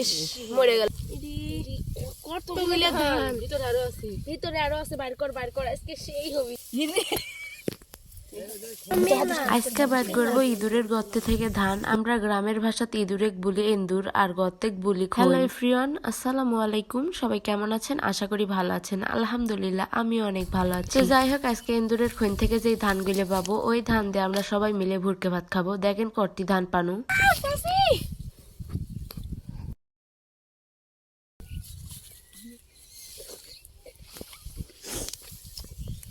ইস মরে গেল। কতগুলো ধান ভিতরে আরও আছে। ভিতরে আরও আছে বাইর কর বাইর কর আজকে সেই হবি। আজকে বাদ করব ইঁদুরের গর্তে থেকে ধান। আমরা গ্রামের ভাষাতে ইঁদুরেক বলি এন্দুর আর গর্তেক বলি হ্যালো এভরিওয়ান আসসালামু আলাইকুম। সবাই কেমন আছেন? আশা করি ভালো আছেন। আলহামদুলিল্লাহ আমিও অনেক ভালো আছি। তো যাই হোক আজকে এন্দুরের খৈন থেকে যেই ধানগুলো পাবো ওই ধান দিয়ে আমরা সবাই মিলে ভুরকে ভাত খাব। দেখেন কর্তি ধান পানু।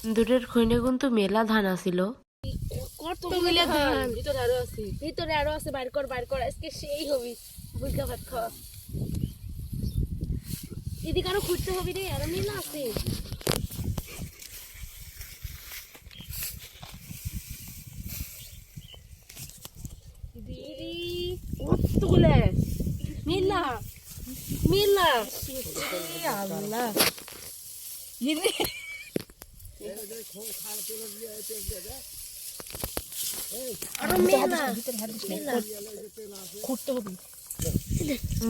ইন্দুরের খৈনে কিন্তু মেলা ধান আছিল। কতগুলো ধান? ভিতরে আরও আছে। ভিতরে আরও আছে বাইর কর বাইর কর আজকে সেই হবি। বুঝকা ভাত খাওয়া। এদিকে আরও খুঁজতে হবে রে আরও মিল আছে। দিদি কতগুলো? মিলা। মিলা। আল্লাহ। আরও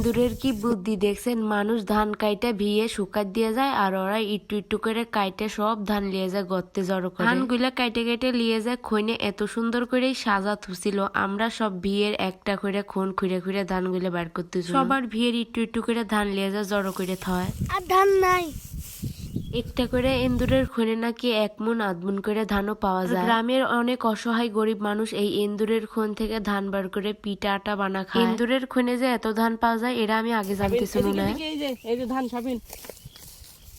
দূরের কি বুদ্ধি দেখছেন? মানুষ ধান কাইটা ভিয়ে শুকাত দিয়ে যায় আর ওরা একটু একটু করে কাইটে সব ধান লিয়ে যায় গর্তে জড়ো করে। ধানগুলা কাইটে কাইটে লিয়ে যায় খৈনে এত সুন্দর করে সাজা থুছিল। আমরা সব ভিয়ের একটা করে খুন খুঁড়ে খুঁড়ে ধানগুলা বার করতে সবার ভিয়ের একটু একটু করে ধান লিয়ে যায় জড়ো করে থয়। আর ধান নাই। একটা করে এন্দুরের খনে নাকি এক মন আধমন করে ধানও পাওয়া যায়। গ্রামের অনেক অসহায় গরিব মানুষ এই এন্দুরের খন থেকে ধান বার করে পিঠা আটা বানা খায়। এন্দুরের খনে যে এত ধান পাওয়া যায় এরা আমি আগে জানতেছিল না এই যে এই যে ধান সাবিন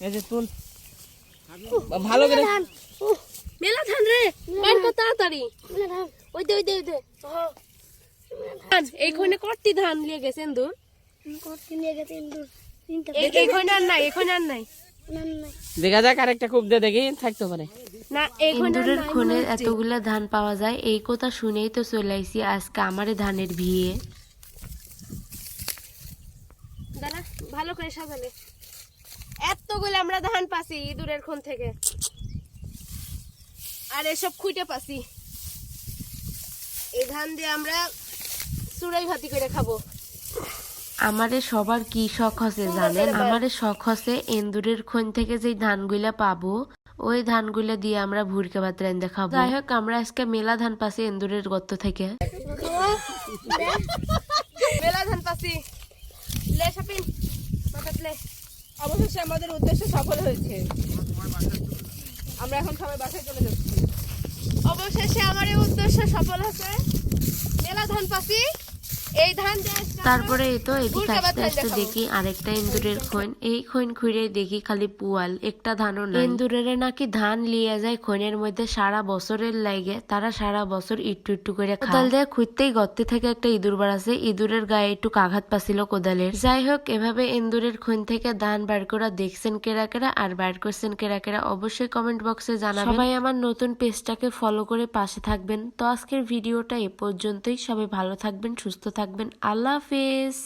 এই যে তুল। ভালো করে ধান মেলা ধান রে। বাইর কর তাড়াতাড়ি। ওই দে ওই দে ওই দে ধান এইখানে কর্তি ধান লিয়ে গেছে ইন্দুর? এই- এইখানে আর নাই এইখানে আর নাই। দেখা যাক আরেকটা কূপ দিয়ে দেখি থাকতে পারে। না ইন্দুরের খনে। এতগুলা ধান পাওয়া যায় এই কথা শুনেই তো চলে আইসি আজকে আমারে ধানের ভিয়ে দাঁড়া ভালো করে সাজালে। এতগুলো আমরা ধান পাছি ইঁদুরের খন থেকে। আর এসব খুঁটে পাছি। এই ধান দিয়ে আমরা চুড়াই ভাতি করে খাব। আমারে সবার কি শখ হচ্ছে জানেন? আমারে শখ হচ্ছে এন্দুরের খন থেকে যে ধানগুলা পাবো, ওই ধানগুলা দিয়ে আমরা ভুরকে ভাত রান্দা খাব। যাই হোক, আমরা আজকে মেলা ধান পাচ্ছি এন্দুরের গর্ত থেকে। মেলা ধান পাছি লে লে। অবশেষে আমাদের উদ্দেশ্য সফল হয়েছে। আমরা এখন সবাই বাসায় চলে যাচ্ছি। অবশেষে আমার উদ্দেশ্য সফল হয়েছে। মেলা ধান পাছি তারপরে এই তো এদিকে আস্তে আস্তে দেখি আরেকটা ইন্দুরের খৈন। এই খৈন খুঁড়ে দেখি খালি পুয়াল একটা ধানও নাই। ইন্দুরের নাকি ধান লিয়ে যায় খৈনের মধ্যে সারা বছরের লাগে। তারা সারা বছর একটু একটু করে কোদাল দিয়ে খুঁজতেই গর্তে থেকে একটা ইঁদুর বাড়াছে ইঁদুরের গায়ে একটু আঘাত পাছিল কোদালের। যাই হোক এভাবে ইন্দুরের খৈন থেকে ধান বার করা দেখছেন কেরা কেরা আর বার করছেন কেরা কেরা অবশ্যই কমেন্ট বক্সে জানাবেন। সবাই আমার নতুন পেজটাকে ফলো করে পাশে থাকবেন। তো আজকের ভিডিওটা এ পর্যন্তই। সবাই ভালো থাকবেন সুস্থ থাকবেন আল্লাহ হাফেজ।